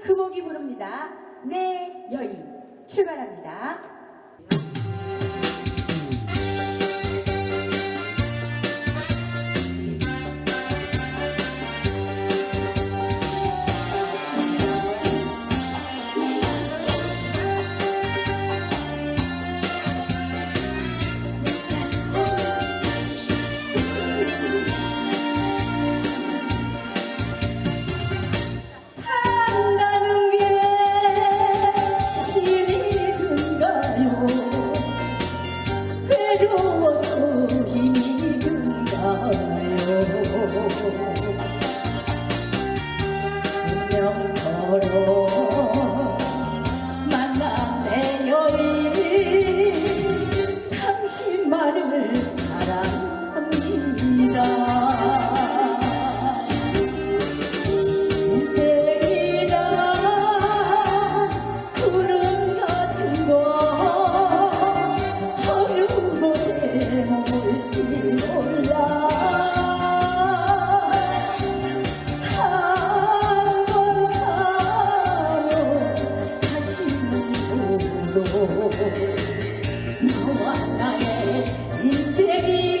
금옥이 부릅니다. 내 여인 출발합니다. Senhor. 나와 나의 인생이